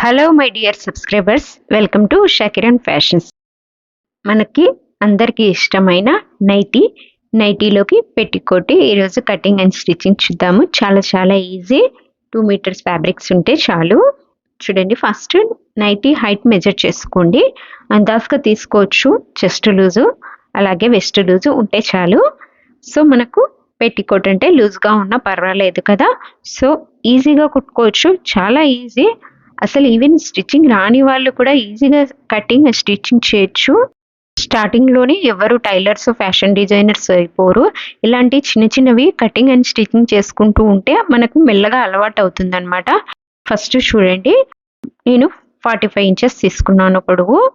Hello my dear subscribers welcome to Shakiran fashions మనకి అందరికీ ఇష్టమైన నైటీ నైటీలోకి పెట్టికోటి ఈరోజు కటింగ్ అండ్ స్టిచ్చింగ్ చూద్దాము. చాలా చాలా ఈజీ టూ మీటర్స్ ఫ్యాబ్రిక్స్ ఉంటే చాలు. చూడండి ఫస్ట్ నైటీ హైట్ మెజర్ చేసుకోండి. అందాజుగా తీసుకోవచ్చు చెస్ట్ లూజు అలాగే వెస్ట్ లూజు ఉంటే చాలు. సో మనకు పెట్టికోట్ అంటే లూజ్గా ఉన్నా పర్వాలేదు కదా. సో ఈజీగా కుట్టుకోవచ్చు. చాలా ఈజీ అసలు ఈవెన్ స్టిచ్చింగ్ రాని వాళ్ళు కూడా ఈజీగా కటింగ్ స్టిచ్చింగ్ చేయొచ్చు. స్టార్టింగ్లోనే ఎవరు టైలర్స్ ఫ్యాషన్ డిజైనర్స్ అయిపోరు. ఇలాంటి చిన్న చిన్నవి కటింగ్ అండ్ స్టిచ్చింగ్ చేసుకుంటూ ఉంటే మనకు మెల్లగా అలవాటు అవుతుందన్నమాట. ఫస్ట్ చూడండి. నేను ఫార్టీ ఫైవ్ ఇంచెస్ తీసుకున్నాను పొడవు.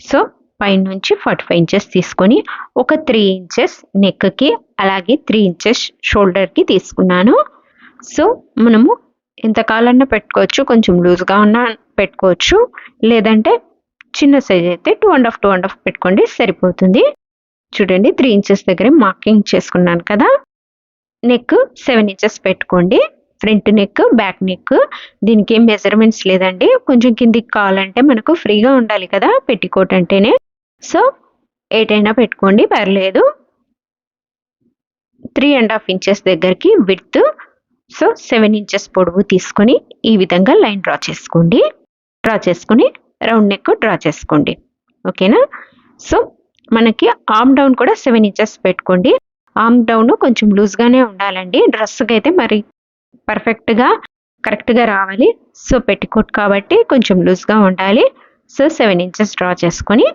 సో పైన నుంచి ఫార్టీ ఫైవ్ ఇంచెస్ తీసుకొని ఒక త్రీ ఇంచెస్ నెక్కి అలాగే త్రీ ఇంచెస్ షోల్డర్కి తీసుకున్నాను. సో మనము ఇంతకాలన్నా పెట్టుకోవచ్చు కొంచెం లూజ్గా ఉన్నా పెట్టుకోవచ్చు. లేదంటే చిన్న సైజ్ అయితే two and half two and half పెట్టుకోండి సరిపోతుంది. చూడండి త్రీ ఇంచెస్ దగ్గర మార్కింగ్ చేసుకున్నాను కదా. నెక్ సెవెన్ ఇంచెస్ పెట్టుకోండి. ఫ్రంట్ నెక్ బ్యాక్ నెక్ దీనికి ఏం మెజర్మెంట్స్ లేదండి. కొంచెం కిందికి కావాలంటే మనకు ఫ్రీగా ఉండాలి కదా పెట్టికోట్ అంటేనే. సో ఏటైనా పెట్టుకోండి పర్లేదు. త్రీ అండ్ హాఫ్ ఇంచెస్ దగ్గరికి విత్ సో సెవెన్ ఇంచెస్ పొడవు తీసుకొని ఈ విధంగా లైన్ డ్రా చేసుకోండి. డ్రా చేసుకొని రౌండ్ నెక్ డ్రా చేసుకోండి. ఓకేనా? సో మనకి ఆమ్ డౌన్ కూడా సెవెన్ ఇంచెస్ పెట్టుకోండి. ఆమ్ డౌన్ కొంచెం లూజ్గానే ఉండాలండి. డ్రెస్కి అయితే మరి పర్ఫెక్ట్గా కరెక్ట్గా రావాలి. సో పెట్టికోట్ కాబట్టి కొంచెం లూజ్గా ఉండాలి. సో సెవెన్ ఇంచెస్ డ్రా చేసుకొని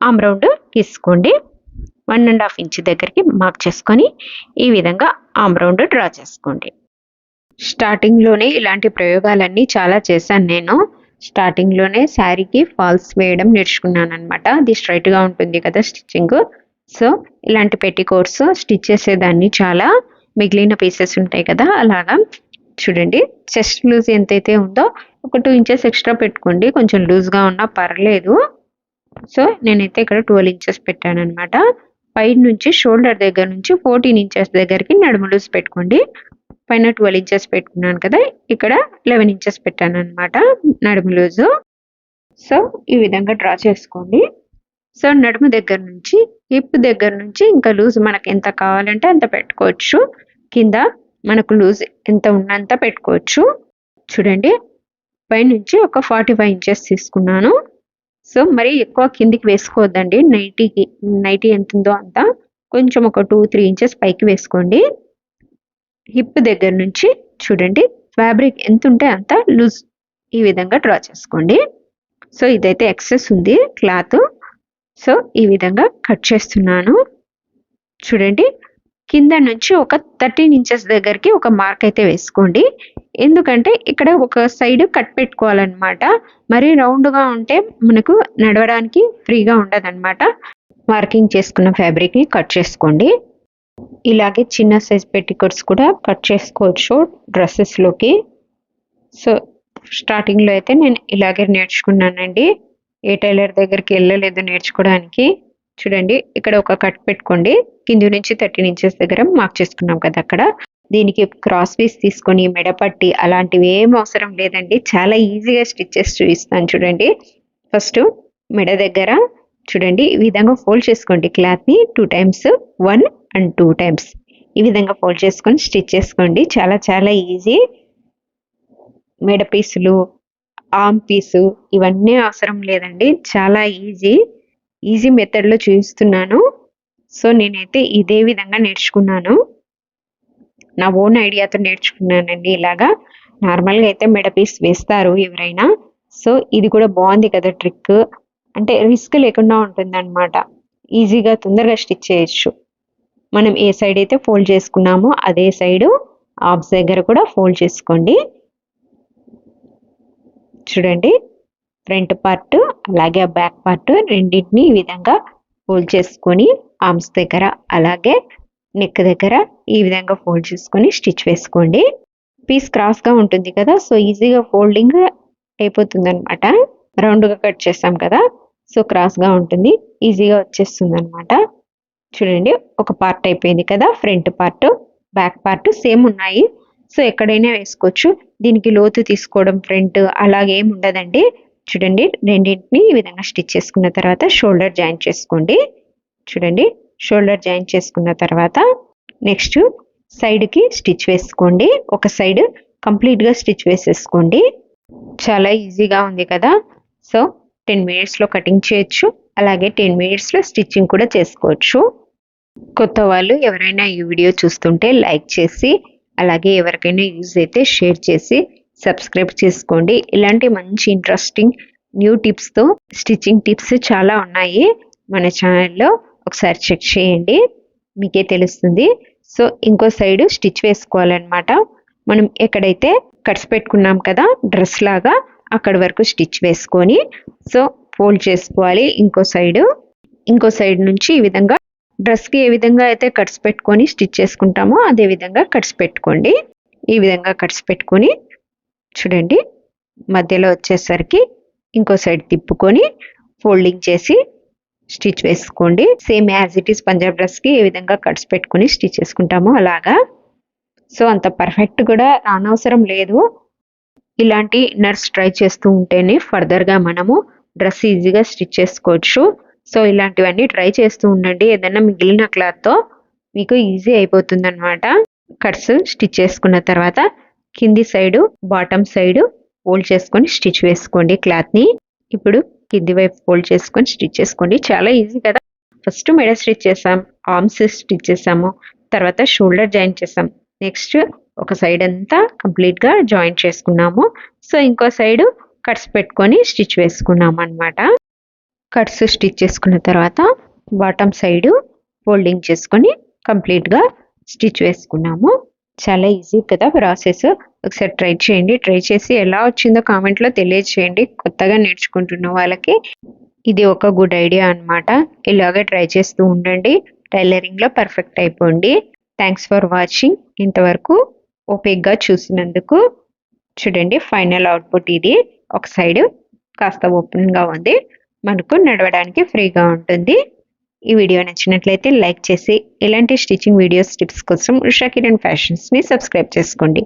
ఆమ్ రౌండ్ తీసుకోండి. వన్ అండ్ హాఫ్ ఇంచ్ దగ్గరికి మార్క్ చేసుకొని ఈ విధంగా ఆమ్ రౌండ్ డ్రా చేసుకోండి. స్టార్టింగ్లోనే ఇలాంటి ప్రయోగాలన్నీ చాలా చేశాను నేను. స్టార్టింగ్లోనే శారీకి ఫాల్స్ వేయడం నేర్చుకున్నాను అనమాట అది స్ట్రైట్గా ఉంటుంది కదా స్టిచ్చింగ్ సో ఇలాంటి పెట్టి కోర్సు స్టిచ్ చేసేదాన్ని చాలా. మిగిలిన పీసెస్ ఉంటాయి కదా అలాగా. చూడండి చెస్ట్ లూజ్ ఎంతైతే ఉందో ఒక టూ ఇంచెస్ ఎక్స్ట్రా పెట్టుకోండి. కొంచెం లూజ్గా ఉన్నా పర్లేదు. సో నేనైతే ఇక్కడ ట్వెల్వ్ ఇంచెస్ పెట్టాను అనమాట పై నుంచి షోల్డర్ దగ్గర నుంచి ఫోర్టీన్ ఇంచెస్ దగ్గరికి నడుము లూజ్ పెట్టుకోండి. పైన ట్వెల్వ్ ఇంచెస్ పెట్టుకున్నాను కదా ఇక్కడ లెవెన్ ఇంచెస్ పెట్టాను అనమాట నడుము లూజు. సో ఈ విధంగా డ్రా చేసుకోండి. సో నడుము దగ్గర నుంచి హిప్ దగ్గర నుంచి ఇంకా లూజ్ మనకి ఎంత కావాలంటే అంత పెట్టుకోవచ్చు. కింద మనకు లూజ్ ఎంత ఉన్నంత పెట్టుకోవచ్చు. చూడండి పైనుంచి ఒక ఫార్టీ ఫైవ్ ఇంచెస్ తీసుకున్నాను. సో మరి ఎక్కువ కిందికి వేసుకోవద్దండి. నైటీకి నైటీ ఎంత ఉందో అంత. కొంచెం ఒక టూ త్రీ ఇంచెస్ పైకి వేసుకోండి. హిప్ దగ్గర నుంచి చూడండి ఫ్యాబ్రిక్ ఎంత ఉంటే అంత లూజ్ ఈ విధంగా డ్రా చేసుకోండి. సో ఇదైతే ఎక్సెస్ ఉంది క్లాత్ సో ఈ విధంగా కట్ చేస్తున్నాను. చూడండి కింద నుంచి ఒక థర్టీన్ ఇంచెస్ దగ్గరికి ఒక మార్క్ అయితే వేసుకోండి. ఎందుకంటే ఇక్కడ ఒక సైడ్ కట్ పెట్టుకోవాలన్నమాట. మరీ రౌండ్గా ఉంటే మనకు నడవడానికి ఫ్రీగా ఉండదన్నమాట. మార్కింగ్ చేసుకున్న ఫ్యాబ్రిక్ని కట్ చేసుకోండి. ఇలాగే చిన్న సైజ్ పెట్టికోట్స్ కూడా కట్ చేసుకోవచ్చు డ్రెస్సెస్లోకి సో స్టార్టింగ్లో అయితే నేను ఇలాగే నేర్చుకున్నానండి. ఏ టైలర్ దగ్గరికి వెళ్ళలేదు నేర్చుకోవడానికి. చూడండి ఇక్కడ ఒక కట్ పెట్టుకోండి. కింది నుంచి థర్టీన్ ఇంచెస్ దగ్గర మార్క్ చేసుకున్నాం కదా అక్కడ. దీనికి క్రాస్ పీస్ తీసుకొని మెడపట్టి అలాంటివి ఏం అవసరం లేదండి. చాలా ఈజీగా స్టిచ్చెస్ చూపిస్తాను చూడండి. ఫస్ట్ మెడ దగ్గర చూడండి ఈ విధంగా ఫోల్డ్ చేసుకోండి క్లాత్ని two times one and two times ఈ విధంగా ఫోల్డ్ చేసుకొని స్టిచ్ చేసుకోండి. చాలా చాలా ఈజీ మెడ పీసులు ఆమ్ పీసు ఇవన్నీ అవసరం లేదండి. చాలా ఈజీ ఈజీ మెథడ్లో చూపిస్తున్నాను. సో నేనైతే ఇదే విధంగా నేర్చుకున్నాను. నా ఓన్ ఐడియాతో నేర్చుకున్నానండి ఇలాగా. నార్మల్గా అయితే మెడ పీస్ వేస్తారు ఎవరైనా. సో ఇది కూడా బాగుంది కదా ట్రిక్ అంటే రిస్క్ లేకుండా ఉంటుందన్నమాట. ఈజీగా తొందరగా స్టిచ్ చేయొచ్చు. మనం ఏ సైడ్ అయితే ఫోల్డ్ చేసుకున్నామో అదే సైడు ఆబ్స్ దగ్గర కూడా ఫోల్డ్ చేసుకోండి. చూడండి ఫ్రంట్ పార్ట్ అలాగే బ్యాక్ పార్ట్ రెండింటిని ఈ విధంగా ఫోల్డ్ చేసుకొని ఆర్మ్స్ దగ్గర అలాగే నెక్ దగ్గర ఈ విధంగా ఫోల్డ్ చేసుకొని స్టిచ్ వేసుకోండి. పీస్ క్రాస్గా ఉంటుంది కదా సో ఈజీగా ఫోల్డింగ్ అయిపోతుంది అనమాట రౌండ్గా కట్ చేస్తాం కదా సో క్రాస్గా ఉంటుంది ఈజీగా వచ్చేస్తుంది అనమాట చూడండి ఒక పార్ట్ అయిపోయింది కదా front part back part same ఉన్నాయి. సో ఎక్కడైనా వేసుకోవచ్చు. దీనికి లోతు తీసుకోవడం ఫ్రంట్ అలాగేం ఉండదండి. చూడండి రెండింటిని ఈ విధంగా స్టిచ్ చేసుకున్న తర్వాత షోల్డర్ జాయిన్ చేసుకోండి. చూడండి షోల్డర్ జాయిన్ చేసుకున్న తర్వాత నెక్స్ట్ సైడ్కి స్టిచ్ వేసుకోండి. ఒక సైడ్ కంప్లీట్గా స్టిచ్ వేసేసుకోండి. చాలా ఈజీగా ఉంది కదా. సో టెన్ మినిట్స్లో కటింగ్ చేయొచ్చు. అలాగే టెన్ మినిట్స్లో స్టిచ్చింగ్ కూడా చేసుకోవచ్చు. కొత్త వాళ్ళు ఎవరైనా ఈ వీడియో చూస్తుంటే లైక్ చేసి అలాగే ఎవరికైనా యూజ్ అయితే షేర్ చేసి సబ్స్క్రైబ్ చేసుకోండి. ఇలాంటి మంచి ఇంట్రెస్టింగ్ న్యూ టిప్స్తో స్టిచ్చింగ్ టిప్స్ చాలా ఉన్నాయి మన ఛానల్లో. ఒకసారి చెక్ చేయండి. మీకే తెలుస్తుంది. సో ఇంకో సైడ్ స్టిచ్ వేసుకోవాలన్నమాట. మనం ఎక్కడైతే కట్స్ పెట్టుకున్నాం కదా డ్రెస్ లాగా అక్కడ వరకు స్టిచ్ వేసుకొని సో ఫోల్డ్ చేసుకోవాలి ఇంకో సైడు. ఇంకో సైడ్ నుంచి ఈ విధంగా డ్రెస్కి ఏ విధంగా అయితే కట్స్ పెట్టుకొని స్టిచ్ చేసుకుంటామో అదే విధంగా కట్స్ పెట్టుకోండి. ఈ విధంగా కట్స్ పెట్టుకొని చూడండి మధ్యలో వచ్చేసరికి ఇంకో సైడ్ తిప్పుకొని ఫోల్డింగ్ చేసి స్టిచ్ వేసుకోండి. Same as it is Punjab డ్రెస్కి ఏ విధంగా కట్స్ పెట్టుకొని స్టిచ్ చేసుకుంటామో అలాగా. సో అంత పర్ఫెక్ట్ కూడా రానవసరం లేదు. ఇలాంటి ఇన్నర్స్ ట్రై చేస్తూ ఉంటేనే ఫర్దర్గా మనము డ్రెస్ ఈజీగా స్టిచ్ చేసుకోవచ్చు. సో ఇలాంటివన్నీ ట్రై చేస్తూ ఉండండి. ఏదైనా మిగిలిన క్లాత్తో మీకు ఈజీ అయిపోతుంది అనమాట కట్స్ స్టిచ్ చేసుకున్న తర్వాత కింది సైడు బాటమ్ సైడు ఫోల్డ్ చేసుకొని స్టిచ్ వేసుకోండి క్లాత్ని. ఇప్పుడు కింది వైపు ఫోల్డ్ చేసుకొని స్టిచ్ చేసుకోండి. చాలా ఈజీ కదా. ఫస్ట్ మెడ స్టిచ్ చేసాం ఆర్మ్స్ స్టిచ్ చేసాము తర్వాత షోల్డర్ జాయిన్ చేసాం. నెక్స్ట్ ఒక సైడ్ అంతా కంప్లీట్గా జాయిన్ చేసుకున్నాము. సో ఇంకో సైడ్ కట్స్ పెట్టుకొని స్టిచ్ వేసుకున్నాము అనమాట కట్స్ స్టిచ్ చేసుకున్న తర్వాత బాటమ్ సైడ్ ఫోల్డింగ్ చేసుకొని కంప్లీట్గా స్టిచ్ వేసుకున్నాము. చాలా ఈజీ కదా ప్రాసెస్. ఒకసారి ట్రై చేయండి. ట్రై చేసి ఎలా వచ్చిందో కామెంట్లో తెలియజేయండి కొత్తగా నేర్చుకుంటున్న వాళ్ళకి ఇది ఒక గుడ్ ఐడియా అనమాట ఇలాగే ట్రై చేస్తూ ఉండండి. టైలరింగ్లో పర్ఫెక్ట్ అయిపోండి. Thanks for watching. ఇంతవరకు ఓపిక్గా చూసినందుకు చూడండి ఫైనల్ అవుట్పుట్ ఇది. ఒక సైడ్ కాస్త ఓపెన్గా ఉంది. మనకు నడవడానికి ఫ్రీగా ఉంటుంది. ఈ వీడియో నచ్చినట్లయితే లైక్ చేసి ఇలాంటి స్టిచ్చింగ్ వీడియోస్ టిప్స్ కోసం ఉషా కిరణ్ ఫ్యాషన్స్ని సబ్స్క్రైబ్ చేసుకోండి.